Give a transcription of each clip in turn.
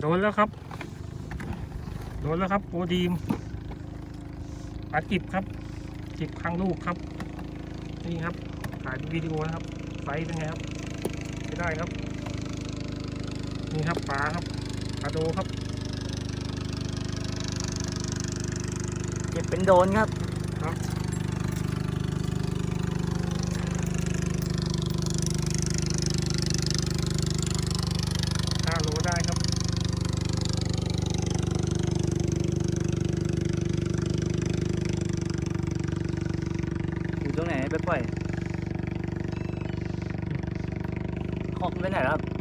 โดนแล้วครับ โดนแล้วครับโปรดีมปลาจิบครับจิบข้างลูกครับ นี่ครับถ่ายเป็นวิดีโอนะครับไซส์เป็นไงครับไม่ได้ครับ นี่ครับปลาครับปลาโดครับเก็บเป็นโดนครับครับ ห้าโลได้ครับ อยู่ ตรงไหนไปปล่อยขอกไปไหนแล้วครับ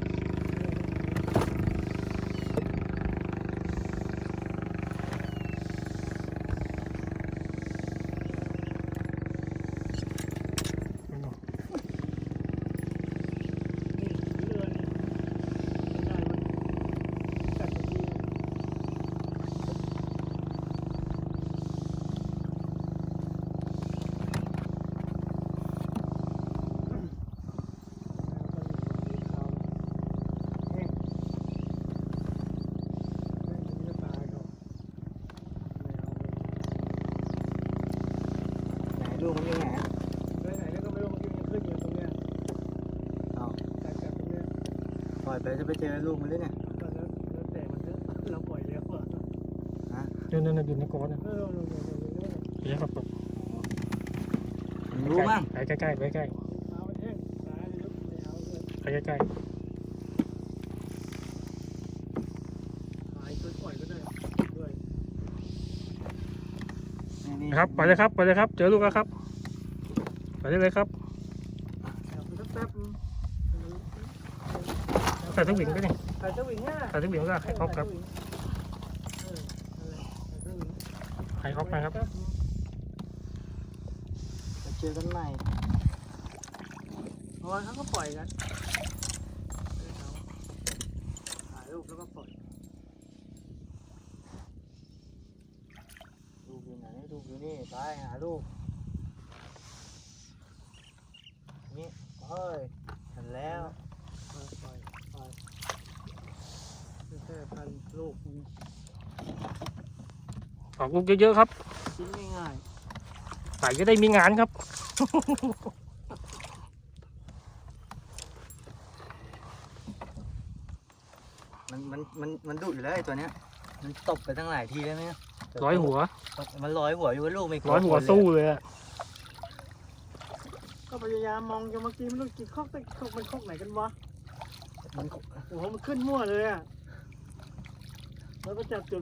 ไหนลูกมันอยู่ไหนอะไหนๆก็ไม่รู้มันขึ้นอยู่ตรงเนี้ยเอาแต่แต่ตรงเนี้ยปล่อยไปจะไปเจอลูกมันหรือเนี่ยก็แล้วแล้วแต่มันเถอะเราปล่อยแล้วอะเดินเดินอยู่ในโกนนะเออเราเราเราเราเราเดี๋ยวครับมันรู้มั้งไปใกล้ๆไปใกล้เอาไปแท่งตายลุกไม่เอาเลยๆไปใกล้ หายจนปล่อยก็ได้ด้วย นี่ ๆนะ ครับไปเลยครับไปเลยครับ เจอลูกแล้วครับ ไปได้เลยครับเอาไปสักแป๊บนึงใส่ทุกหวิงก็ได้ใส่เจ้าหวิงอะใส่ทุกหวิงก็ไข่ครอบครับเออนั่นแหละใส่เจ้าหวิงไข่ครอบไปครับแป๊นึงจะเจอกันใหม่เพราะว่าเขาก็ปล่อยกันถ่ายรูปแล้วก็ปล่อย ลูก อยู่ไหนลูกอยู่นี่ไปหาลูก นี่เฮ้ยเห็นแล้วปล่อยปล่อยปล่อยแค่พันลูกมันออกลูกเยอะๆครับชิ้นง่ายไก่จะได้มีงานครับ มันมันมันมันดุอยู่แล้วไอ้ตัวเนี้ย มันตบไปตั้งหลายทีแล้วเนี่ยร้อยหัว มันร้อยหัวอยู่ว่าลูกไม่คร้อยหัวสู้เลยอะๆก็พยายามมองจนเมื่อกี้ไม่รู้กี่คอกแต่คอกมันคอกไหนกันวะมันโอ้โหมันขึ้นมั่วเลยอะแล้วก็จับจุด